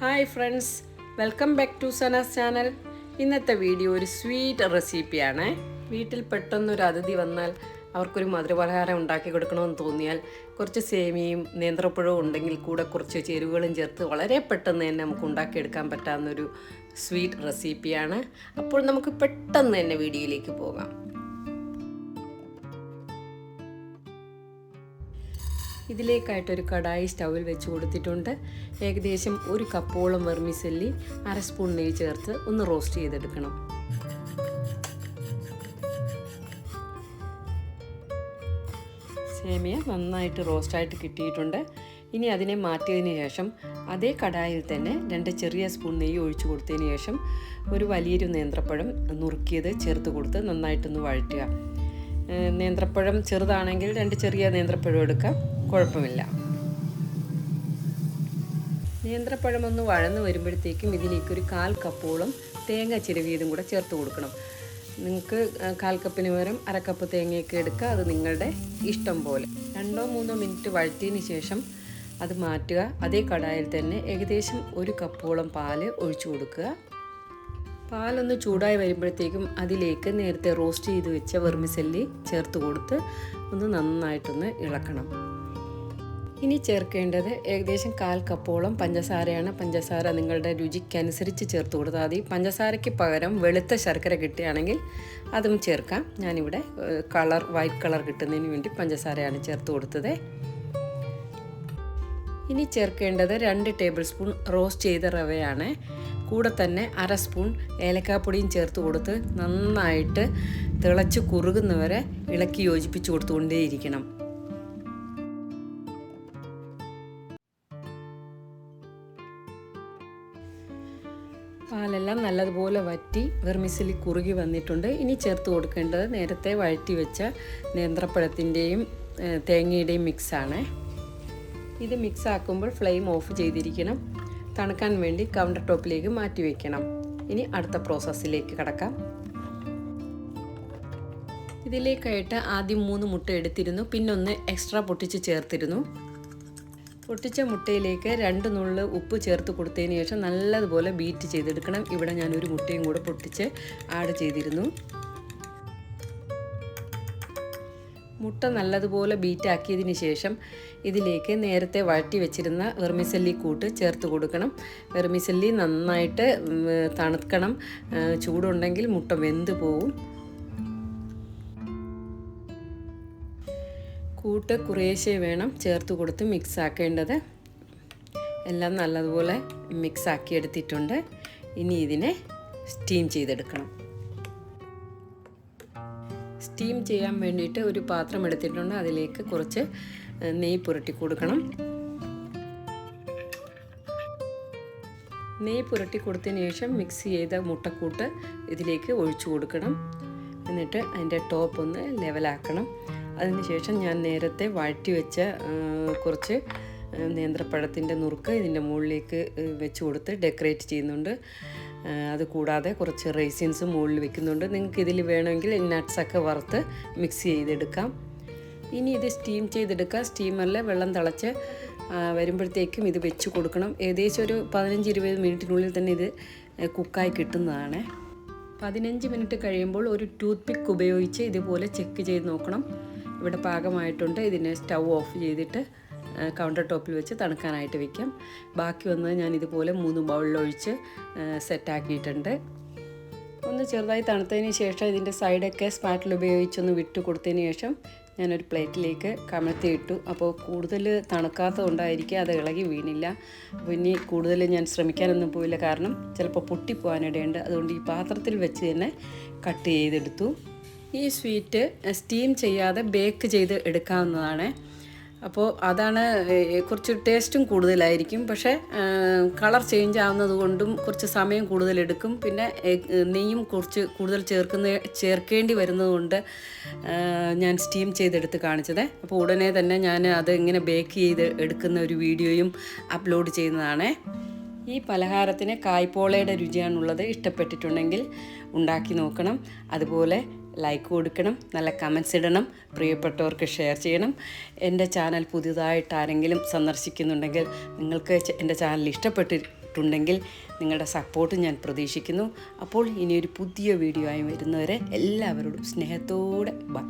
Hi friends welcome back to Sana's channel ഇന്നത്തെ video ഒരു sweet റെസിപ്പിയാണ് വീട്ടിൽ പെട്ടെന്നൊരു അതിഥി വന്നാൽ അവർക്കൊരു മധുരപലഹാരം ഉണ്ടാക്കി കൊടുക്കണമെന്ന് തോന്നിയാൽ കുറച്ച് സേമിയയും നേന്ത്രപ്പഴവും ഉണ്ടെങ്കിൽ കൂടെ കുറച്ച് ചേരുവകളും ചേർത്ത് വളരെ പെട്ടെന്ന് തന്നെ നമുക്ക് ഉണ്ടാക്കിയെടുക്കാൻ പറ്റാവുന്നൊരു സ്വീറ്റ് റെസിപ്പിയാണ് അപ്പോൾ നമുക്ക് പെട്ടെന്ന് തന്നെ വീഡിയോയിലേക്ക് പോകാം. ഇതിലേക്കായിട്ടൊരു കടായി സ്റ്റൗവിൽ വെച്ച് കൊടുത്തിട്ടുണ്ട്. ഏകദേശം ഒരു കപ്പോളം വെർമിസെല്ലി അര സ്പൂൺ നെയ്യ് ചേർത്ത് ഒന്ന് റോസ്റ്റ് ചെയ്തെടുക്കണം. സേമിയ നന്നായിട്ട് റോസ്റ്റായിട്ട് കിട്ടിയിട്ടുണ്ട്. ഇനി അതിനെ മാറ്റിയതിന് ശേഷം അതേ കടായിൽ തന്നെ രണ്ട് ചെറിയ സ്പൂൺ നെയ്യ് ഒഴിച്ചു കൊടുത്തതിന് ശേഷം ഒരു വലിയൊരു നേന്ത്രപ്പഴം നുറുക്കിയത് ചേർത്ത് കൊടുത്ത് നന്നായിട്ടൊന്ന് വഴറ്റുക. നേന്ത്രപ്പഴം ചെറുതാണെങ്കിൽ രണ്ട് ചെറിയ നേന്ത്രപ്പഴം എടുക്കാം. കുഴപ്പമില്ല. നേന്ത്രപ്പഴം ഒന്ന് വഴന്ന് വരുമ്പോഴത്തേക്കും ഇതിലേക്ക് ഒരു കാൽ കപ്പോളം തേങ്ങ ചിരവിയതും കൂടെ ചേർത്ത് കൊടുക്കണം. നിങ്ങൾക്ക് കാൽ കപ്പിന് പകരം അരക്കപ്പ് തേങ്ങയൊക്കെ എടുക്കുക. അത് നിങ്ങളുടെ ഇഷ്ടം പോലെ. രണ്ടോ മൂന്നോ മിനിറ്റ് വഴറ്റിയതിന് ശേഷം അത് മാറ്റുക. അതേ കടായിൽ തന്നെ ഏകദേശം ഒരു കപ്പോളം പാൽ ഒഴിച്ചു കൊടുക്കുക. പാലൊന്ന് ചൂടായി വരുമ്പോഴത്തേക്കും അതിലേക്ക് നേരത്തെ റോസ്റ്റ് ചെയ്ത് വെച്ച വെർമിസെല്ലി ചേർത്ത് കൊടുത്ത് ഒന്ന് നന്നായിട്ടൊന്ന് ഇളക്കണം. ഇനി ചേർക്കേണ്ടത് ഏകദേശം കാൽ കപ്പോളം പഞ്ചസാരയാണ്. പഞ്ചസാര നിങ്ങളുടെ രുചിക്കനുസരിച്ച് ചേർത്ത് കൊടുത്താൽ മതി. പഞ്ചസാരയ്ക്ക് പകരം വെളുത്ത ശർക്കര കിട്ടുകയാണെങ്കിൽ അതും ചേർക്കാം. ഞാനിവിടെ കളർ വൈറ്റ് കളർ കിട്ടുന്നതിന് വേണ്ടി പഞ്ചസാരയാണ് ചേർത്ത് കൊടുത്തത്. ഇനി ചേർക്കേണ്ടത് രണ്ട് ടേബിൾ സ്പൂൺ റോസ്റ്റ് ചെയ്ത റവയാണ്. കൂടെ തന്നെ അര സ്പൂൺ ഏലക്കാപ്പൊടിയും ചേർത്ത് കൊടുത്ത് നന്നായിട്ട് തിളച്ച് കുറുകുന്നവരെ ഇളക്കി യോജിപ്പിച്ച് കൊടുത്തുകൊണ്ടേയിരിക്കണം. പാലെല്ലാം നല്ലതുപോലെ വറ്റി വെർമിസിലി കുറുകി വന്നിട്ടുണ്ട്. ഇനി ചേർത്ത് കൊടുക്കേണ്ടത് നേരത്തെ വഴറ്റി വെച്ച നേന്ത്രപ്പഴത്തിന്റെയും തേങ്ങയുടെയും മിക്സാണ് ഇത് മിക്സ് ആക്കുമ്പോൾ ഫ്ലെയിം ഓഫ് ചെയ്തിരിക്കണം. തണുക്കാൻ വേണ്ടി കൗണ്ടർ ടോപ്പിലേക്ക് മാറ്റി വയ്ക്കണം ഇനി അടുത്ത പ്രോസസ്സിലേക്ക് കടക്കാം. ഇതിലേക്കായിട്ട് ആദ്യം മൂന്ന് മുട്ട എടുത്തിരുന്നു. പിന്നൊന്ന് എക്സ്ട്രാ പൊട്ടിച്ച് ചേർത്തിരുന്നു. പൊട്ടിച്ച മുട്ടയിലേക്ക് രണ്ട് നുള്ളു ഉപ്പ് ചേർത്ത് കൊടുത്തതിന് ശേഷം നല്ലതുപോലെ ബീറ്റ് ചെയ്തെടുക്കണം. ഇവിടെ ഞാനൊരു മുട്ടയും കൂടെ പൊട്ടിച്ച് ആഡ് ചെയ്തിരുന്നു. മുട്ട നല്ലതുപോലെ ബീറ്റാക്കിയതിന് ശേഷം ഇതിലേക്ക് നേരത്തെ വഴറ്റി വെച്ചിരുന്ന വെർമിസല്ലി കൂട്ട് ചേർത്ത് കൊടുക്കണം. വെർമിസല്ലി നന്നായിട്ട് തണുക്കണം. ചൂടുണ്ടെങ്കിൽ മുട്ട വെന്ത് പോവും. കൂട്ട് കുറേശ്ശെ വേണം ചേർത്ത് കൊടുത്ത് മിക്സ് ആക്കേണ്ടത്. എല്ലാം നല്ലതുപോലെ മിക്സ് ആക്കി എടുത്തിട്ടുണ്ട് ഇനി ഇതിനെ സ്റ്റീം ചെയ്തെടുക്കണം. സ്റ്റീം ചെയ്യാൻ വേണ്ടിയിട്ട് ഒരു പാത്രം എടുത്തിട്ടുണ്ട്. അതിലേക്ക് കുറച്ച് നെയ്യ് പുരട്ടി കൊടുക്കണം. നെയ്യ് പുരട്ടി കൊടുത്തതിന് ശേഷം മിക്സ് ചെയ്ത മുട്ടക്കൂട്ട് ഇതിലേക്ക് ഒഴിച്ചു കൊടുക്കണം. എന്നിട്ട് അതിന്റെ ടോപ്പ് ഒന്ന് ലെവലാക്കണം. അതിനുശേഷം ഞാൻ നേരത്തെ വഴറ്റി വെച്ച കുറച്ച് നേന്ത്രപ്പഴത്തിന്റെ നുറുക്ക് ഇതിന്റെ മുകളിലേക്ക് വെച്ച് കൊടുത്ത് ഡെക്കറേറ്റ് ചെയ്യുന്നുണ്ട്. അത് കൂടാതെ കുറച്ച് റൈസിൻസ് മുകളിൽ വെക്കുന്നുണ്ട്. നിങ്ങൾക്ക് ഇതിൽ വേണമെങ്കിൽ നട്ട്സൊക്കെ വറുത്ത് മിക്സ് ചെയ്തെടുക്കാം. ഇനി ഇത് സ്റ്റീം ചെയ്തെടുക്കാം സ്റ്റീമറിൽ വെള്ളം തിളച്ച് വരുമ്പോഴത്തേക്കും ഇത് വെച്ച് കൊടുക്കണം. ഏകദേശം ഒരു പതിനഞ്ച് ഇരുപത് മിനിറ്റിനുള്ളിൽ തന്നെ ഇത് കുക്കായി കിട്ടുന്നതാണ്. പതിനഞ്ച് മിനിറ്റ് കഴിയുമ്പോൾ ഒരു ടൂത്ത് പിക്ക് ഉപയോഗിച്ച് ഇതുപോലെ ചെക്ക് ചെയ്ത് നോക്കണം. ഇവിടെ പാകമായിട്ടുണ്ട്. ഇതിനെ സ്റ്റൗ ഓഫ് ചെയ്തിട്ട് കൗണ്ടർ ടോപ്പിൽ വെച്ച് തണുക്കാനായിട്ട് വെക്കാം. ബാക്കി വന്നത് ഞാൻ ഇതുപോലെ മൂന്ന് ബൗളിലൊഴിച്ച് സെറ്റാക്കിയിട്ടുണ്ട് ഒന്ന് ചെറുതായി തണുത്തതിന് ശേഷം ഇതിന്റെ സൈഡൊക്കെ സ്പാറ്റിൽ ഉപയോഗിച്ചൊന്ന് വിട്ട് കൊടുത്തതിന് ശേഷം ഞാനൊരു പ്ലേറ്റിലേക്ക് കമഴ്ത്തി ഇട്ടു. അപ്പോൾ കൂടുതൽ തണുക്കാത്തത് കൊണ്ടായിരിക്കും അത് ഇളകി വീണില്ല. അപ്പോൾ ഇനി കൂടുതൽ ഞാൻ ശ്രമിക്കാനൊന്നും പോയില്ല കാരണം ചിലപ്പോൾ പൊട്ടിപ്പോകാനിടയുണ്ട് അതുകൊണ്ട് ഈ പാത്രത്തിൽ വെച്ച് തന്നെ കട്ട് ചെയ്തെടുത്തു. ഈ സ്വീറ്റ് സ്റ്റീം ചെയ്യാതെ ബേക്ക് ചെയ്ത് എടുക്കാവുന്നതാണ്. അപ്പോൾ അതാണ് കുറച്ച് ടേസ്റ്റും കൂടുതലായിരിക്കും. പക്ഷേ കളർ ചേഞ്ച് ആവുന്നത് കൊണ്ടും കുറച്ച് സമയം കൂടുതലെടുക്കും. പിന്നെ നെയ്യും കുറച്ച് കൂടുതൽ ചേർക്കുന്ന ചേർക്കേണ്ടി വരുന്നതുകൊണ്ട് ഞാൻ സ്റ്റീം ചെയ്തെടുത്ത് കാണിച്ചത്. അപ്പോൾ ഉടനെ തന്നെ ഞാൻ അത് ഇങ്ങനെ ബേക്ക് ചെയ്ത് എടുക്കുന്ന ഒരു വീഡിയോയും അപ്ലോഡ് ചെയ്യുന്നതാണ്. ഈ പലഹാരത്തിന് കായ്പോളയുടെ രുചിയാണുള്ളത് ഇഷ്ടപ്പെട്ടിട്ടുണ്ടെങ്കിൽ ഉണ്ടാക്കി നോക്കണം. അതുപോലെ ലൈക്ക് കൊടുക്കണം നല്ല കമൻസ് ഇടണം പ്രിയപ്പെട്ടവർക്ക് ഷെയർ ചെയ്യണം. എന്റെ ചാനൽ പുതിയതായിട്ട് ആരെങ്കിലും സന്ദർശിക്കുന്നുണ്ടെങ്കിൽ നിങ്ങൾക്ക് എന്റെ ചാനൽ ഇഷ്ടപ്പെട്ടിട്ടുണ്ടെങ്കിൽ നിങ്ങളുടെ സപ്പോർട്ട് ഞാൻ പ്രതീക്ഷിക്കുന്നു. അപ്പോൾ ഇനിയൊരു പുതിയ വീഡിയോ ആയി വരുന്നവരെ എല്ലാവരോടും സ്നേഹത്തോടെ ബൈ